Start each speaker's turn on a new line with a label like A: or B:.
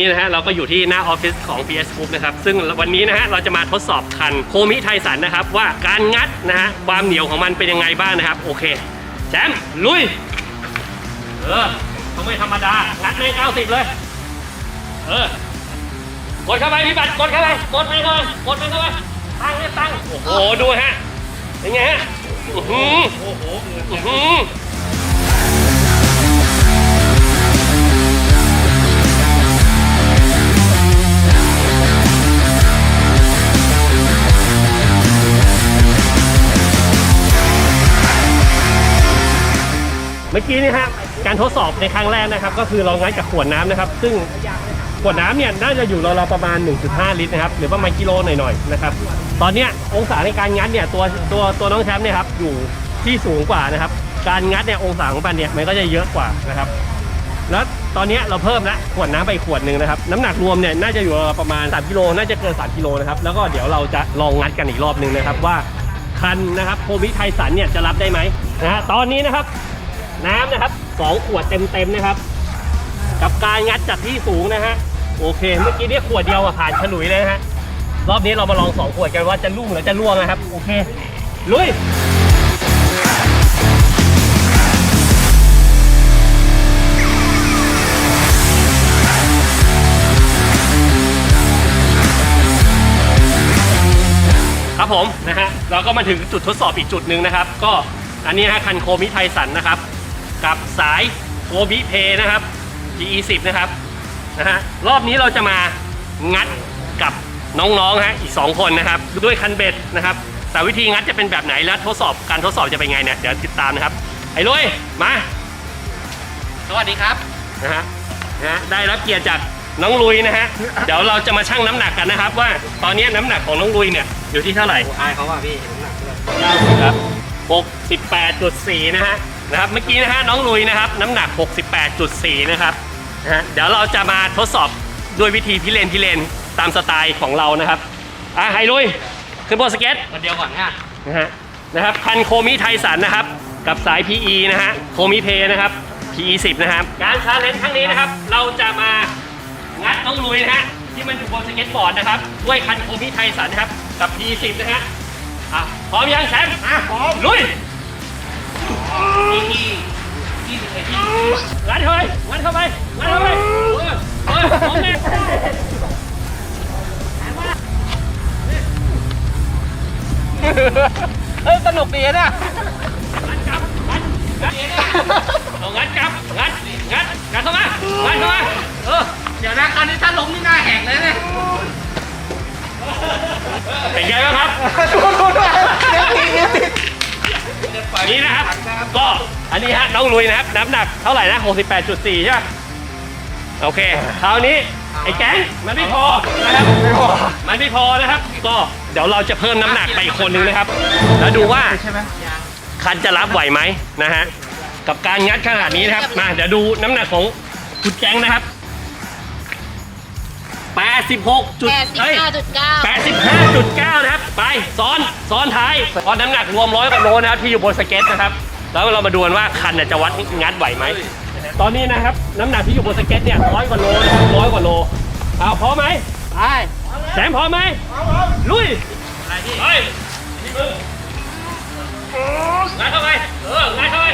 A: นี้นะฮะเราก็อยู่ที่หน้าออฟฟิศของ PS Group นะครับ ซึ่งวันนี้นะฮะเราจะมาทดสอบคันโคมิไทสันนะครับ ว่าการงัดนะฮะความเหนียวของมันเป็นยังไงบ้างนะครับ โอเคแชมป์ลุย เออต้องไม่ธรรมดา งัดใน90 เลย เออกดเข้าไปพี่บัตรกดเข้าไปกดไปเข้าไปกดไปเข้าไปตั้งเนี่ยตั้งโอ้โหดูฮะเป็นไงฮะอื้อหือโอ้โห เมื่อกี้นี่ฮะการทดสอบในครั้งแรกนะครับ ก็คือเรางัดกับขวดน้ำนะครับ ซึ่งขวดน้ำเนี่ยน่าจะอยู่เราๆประมาณ 1.5 ลิตรนะครับหรือประมาณกิโลหน่อยๆนะครับตอนเนี้ยองศาในการงัดเนี่ยตัวตัวตัวน้องแชมป์เนี่ยครับอยู่ที่สูงกว่านะครับ การงัดเนี่ยองศาของมันเนี่ยมันก็จะเยอะกว่านะครับ แล้วตอนเนี้ยเราเพิ่มละขวดน้ำไปขวดหนึ่งนะครับน้ำหนักรวมเนี่ยน่าจะอยู่ประมาณ3กิโลน่าจะเกิน3กิโลนะครับแล้วก็เดี๋ยวเราจะลองงัดกันอีกรอบหนึ่งนะครับว่าคันนะครับโคมิไทสันเนี่ยจะรับได้ไหมนะฮะตอนนี้นะครับ น้ำนะครับสองขวดเต็มๆนะครับ กับการงัดจากที่สูงนะฮะโอเค เมื่อกี้เนี่ยขวดเดียวอะผ่านฉลุยเลยนะฮะรอบนี้เรามาลองสองขวดกันว่าจะลุ่งหรือจะล่วงนะครับ โอเค ลุยครับผมนะฮะเราก็มาถึงจุดทดสอบอีกจุดหนึ่งนะครับ ก็อันนี้ฮะคันโคมิไทสันนะครับ กับสายโคมิเพนะครับ GE 10 นะครับนะฮะรอบนี้เราจะมางัดกับน้องๆฮะอีก 2 คนนะครับ ด้วยคันเบ็ดนะครับแต่วิธีงัดจะเป็นแบบไหนและทดสอบการทดสอบจะเป็นไงเนี่ยเดี๋ยวติดตามนะครับ ไอ้ลุยมา
B: สวัสดีครับ
A: นะฮะนะฮะได้รับเกียรติจากน้องลุยนะฮะ เดี๋ยวเราจะมาชั่งน้ำหนักกันนะครับว่าตอนนี้น้ำหนักของน้องลุยเนี่ยอยู่ที่เท่าไหร่
B: อายเขาว่าพี่น้ำหนักด้วย
A: ครับ68.4 นะฮะ นะครับเมื่อกี้นะฮะน้องลุยนะครับน้ำหนัก 68.4 นะครับนะฮะเดี๋ยวเราจะมาทดสอบด้วยวิธีพิเรนพิเรนตามสไตล์ของเรานะครับอะไฮลุยขึ้นบนสเก็ต
B: วันเดียวก่อนเนี่ย
A: นะฮะนะครับคันโคมิไทสันนะครับ กับสาย PE นะฮะโคมิเพนะครับ PE 10นะครับการชาเลนจ์ครั้งนี้นะครับ เราจะมางัดน้องลุยนะฮะที่มันอยู่บนสเก็ตบอร์ดนะครับด้วยคันโคมิไทสันนะครับกับ PE 10นะฮะอะพร้อมยังแชมป์อะพร้อมลุย
B: ที่ที่ที่ไอ้ที่
A: รัดเข้าไปงัดเข้าไปงัดเข้าไปเออเออพร้อมแน่เออสนุกดีนะงัดกลับงัดงัดเอางัดกลับงัดงัดงัดเข้ามางัดเข้ามาเออ
B: เดี๋ยวนะคราวนี้ถ้าล้มนี่หน้าแหกเลยเนี่ย
A: เป็นไงบ้างครับดูดูดูเนี่ยนี่นะครับ ก็อันนี้ฮะน้องลุยนะครับน้ำหนักเท่าไหร่นะ68.4ใช่ไหมโอเคคราวนี้ไอ้แก๊งมันไม่พอนะครับมันไม่พอนะครับ ก็เดี๋ยวเราจะเพิ่มน้ำหนักไปอีกคนนึงนะครับ แล้วดูว่าคันจะรับไหวไหมนะฮะกับการงัดขนาดนี้นะครับมาเดี๋ยวดูน้ำหนักของคุณแก๊งนะครับ86จุดเอ้ย
C: 85.9
A: 85.9 นะครับ ไปซ้อนซ้อนท้ายเพราะน้ำหนักรวมร้อยกว่าโลนะครับที่อยู่บนสเก็ตนะครับ แล้วเรามาดูกันว่าคันน่ะจะวัดงัดไหวไหม ตอนนี้นะครับ น้ำหนักที่อยู่บนสเก็ตเนี่ยร้อยกว่าโลนะครับร้อยกว่าโลเอาพร้อมไหม
B: ไป
A: แสมพร้อมไหมลุย
B: อะไรพี่
A: ไปนี่มืองัดเข้าไปเอองัดเข้าไป